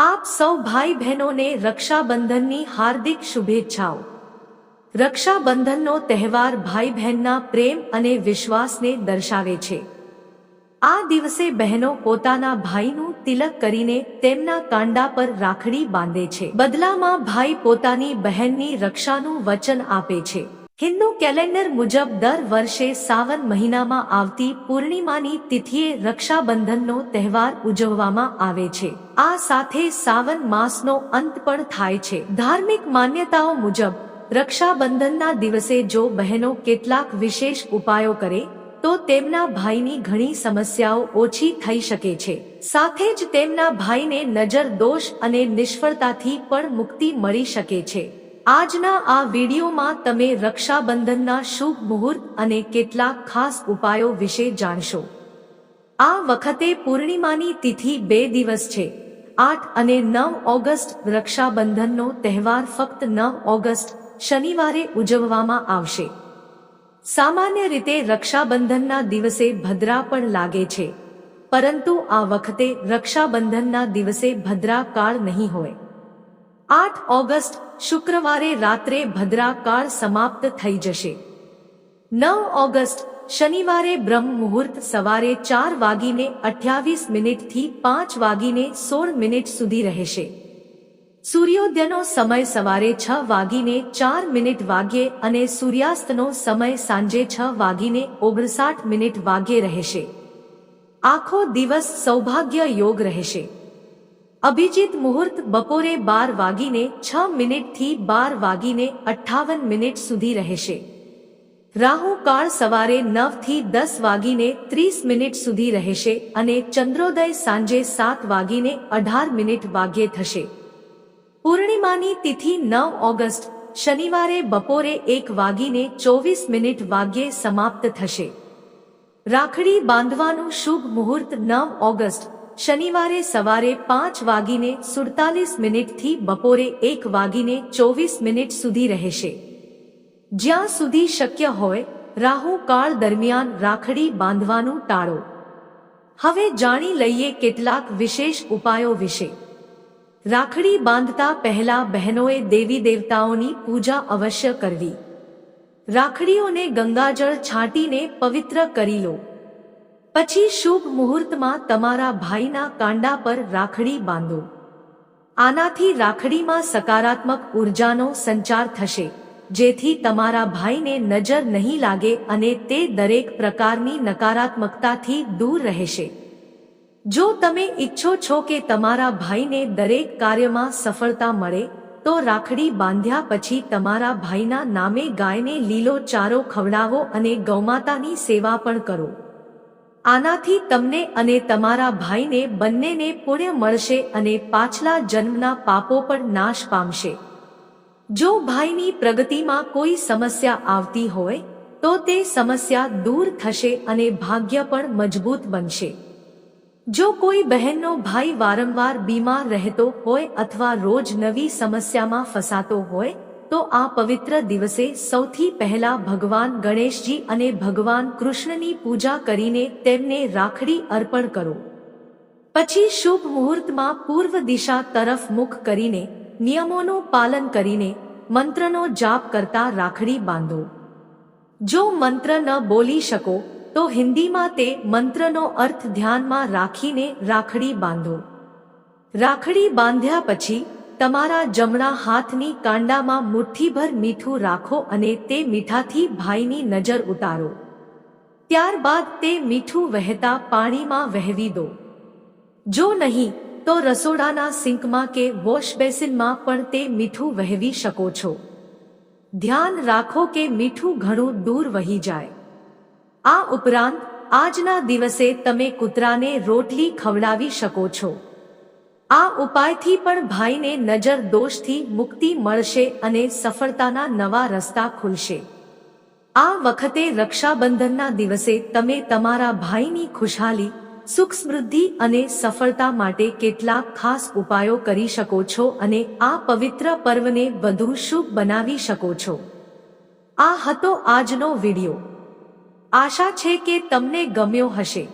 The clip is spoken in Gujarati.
આપ સૌ ભાઈ બહેનોને રક્ષાબંધનની હાર્દિક શુભેચ્છાઓ. રક્ષાબંધનનો તહેવાર ભાઈ બહેનના પ્રેમ અને વિશ્વાસને દર્શાવે છે. આ દિવસે બહેનો પોતાના ભાઈનું તિલક કરીને તેમના કાંડા પર રાખડી બાંધે છે. બદલામાં ભાઈ પોતાની બહેનની રક્ષાનું વચન આપે છે. હિન્દુ કેલેન્ડર મુજબ દર વર્ષે સાવન મહિનામાં આવતી પૂર્ણિમાની તિથિએ રક્ષાબંધનનો તહેવાર ઉજવવામાં આવે છે. આ સાથે સાવન માસનો અંત પણ થાય છે. ધાર્મિક માન્યતાઓ મુજબ, રક્ષાબંધનના દિવસે જો બહેનો કેટલાક વિશેષ ઉપાયો કરે, તો તેમના ભાઈની ઘણી સમસ્યાઓ ઓછી થઈ શકે છે. સાથે જ તેમના ભાઈને નજર દોષ અને નિષ્ફળતાથી પણ મુક્તિ મળી શકે છે. આજના આ વિડીયોમાં તમે રક્ષાબંધનના શુભ મુહૂર્ત અને કેટલાક ખાસ ઉપાયો વિશે જાણશો. આ વખતે પૂર્ણિમાની તિથિ બે દિવસ છે. આઠ અને નવ ઓગસ્ટ રક્ષાબંધનનો તહેવાર ફક્ત નવ ઓગસ્ટ, શનિવારે ઉજવવામાં આવશે. સામાન્ય રીતે રક્ષાબંધનના દિવસે ભદ્રા પણ લાગે છે. પરંતુ આ વખતે રક્ષાબંધનના દિવસે ભદ્રા કાળ નહીં હોય. આઠ ઓગસ્ટ, શુક્રવારે રાત્રે ભદ્રાકાળ સમાપ્ત થઈ જશે. નવ ઓગસ્ટ, શનિવારે બ્રહ્મ મુહૂર્ત સવારે ચાર વાગીને અઠ્યાવીસ મિનિટથી પાંચ વાગીને સોળ મિનિટ સુધી રહેશે. સૂર્યોદયનો સમય સવારે છ વાગીને ચાર મિનિટ વાગ્યે અને સૂર્યાસ્તનો સમય સાંજે છ વાગીને ઓગણસાઠ મિનિટ વાગ્યે રહેશે. આખો દિવસ સૌભાગ્ય યોગ રહેશે. અભિજીત મુહૂર્ત બપોરે બાર વાગીને છ મિનિટથી બાર વાગીને અઠ્ઠાવન મિનિટ સુધી રહેશે. રાહુ કાળ સવારે નવથી દસ વાગીને ત્રીસ મિનિટ સુધી રહેશે અને ચંદ્રોદય સાંજે સાત વાગીને અઢાર મિનિટ વાગ્યે થશે. પૂર્ણિમાની તિથિ નવ ઓગસ્ટ, શનિવારે બપોરે એક વાગીને ચોવીસ મિનિટ વાગ્યે સમાપ્ત થશે. રાખડી બાંધવાનું શુભ મુહૂર્ત નવ ઓગસ્ટ શનિવારે સવારે પાંચ વાગીને સુડતાલીસ મિનિટથી બપોરે એક વાગીને ચોવીસ મિનિટ સુધી રહેશે. જ્યાં સુધી શક્ય હોય, રાહુ કાળ દરમિયાન રાખડી બાંધવાનું ટાળો. હવે જાણી લઈએ કેટલાક વિશેષ ઉપાયો વિશે. રાખડી બાંધતા પહેલા બહેનોએ દેવી દેવતાઓની પૂજા અવશ્ય કરવી. રાખડીઓને ગંગાજળ છાંટીને પવિત્ર કરી લો. પછી શુભ મુહૂર્તમાં તમારા ભાઈના કાંડા પર રાખડી બાંધો. આનાથી રાખડીમાં સકારાત્મક ઉર્જાનો સંચાર થશે, જેથી તમારા ભાઈને નજર નહીં લાગે અને તે દરેક પ્રકારની નકારાત્મકતાથી દૂર રહેશે. જો તમે ઈચ્છો છો કે તમારા ભાઈને દરેક કાર્યમાં સફળતા મળે, તો રાખડી બાંધ્યા પછી તમારા ભાઈના નામે ગાયને લીલો ચારો ખવડાવો અને ગૌમાતાની સેવા પણ કરો. આનાથી તમને અને તમારા ભાઈને બંનેને પુણ્ય મળશે અને પાછલા જન્મના પાપો પણ નાશ પામશે. જો ભાઈની પ્રગતિમાં કોઈ સમસ્યા આવતી હોય, તો તે સમસ્યા દૂર થશે અને ભાગ્ય પણ મજબૂત બનશે. જો કોઈ બહેનનો ભાઈ વારંવાર બીમાર રહેતો હોય અથવા રોજ નવી સમસ્યામાં ફસાતો હોય તો આ પવિત્ર દિવસે સૌથી પહેલા ભગવાન ગણેશજી અને ભગવાન કૃષ્ણની પૂજા કરીને તેમને રાખડી અર્પણ કરો. પછી શુભ મુહૂર્તમાં પૂર્વ દિશા તરફ મુખ કરીને, નિયમોનું પાલન કરીને, મંત્રનો જાપ કરતા રાખડી બાંધો. જો મંત્ર ન બોલી શકો, તો હિન્દીમાં તે મંત્રનો અર્થ ધ્યાનમાં રાખીને રાખડી બાંધો. રાખડી બાંધ્યા પછી તમારા જમણા હાથની કાંડામાં મુઠ્ઠીભર મીઠું રાખો અને તે મીઠાથી ભાઈની નજર ઉતારો. ત્યારબાદ તે મીઠું વહેતા પાણીમાં વહેવી દો. જો નહીં, તો રસોડાના સિંકમાં કે વોશ બેસિનમાં પણ તે મીઠું વહેવી શકો છો. ધ્યાન રાખો કે મીઠું ઘણું દૂર વહી જાય. આ ઉપરાંત, આજના દિવસે તમે કૂતરાને રોટલી ખવડાવી શકો છો. આ ઉપાયથી પણ ભાઈને નજર દોષથી મુક્તિ મળશે અને સફળતાના નવા રસ્તા ખુલશે. આ વખતે રક્ષાબંધનના દિવસે તમે તમારા ભાઈની ખુશહાલી સુખ સમૃદ્ધિ અને સફળતા માટે કેટલાક ખાસ ઉપાયો કરી શકો છો અને આ પવિત્ર પર્વને વધુ શુભ બનાવી શકો છો. આ હતો આજનો વિડિયો. આશા છે કે તમને ગમ્યો હશે.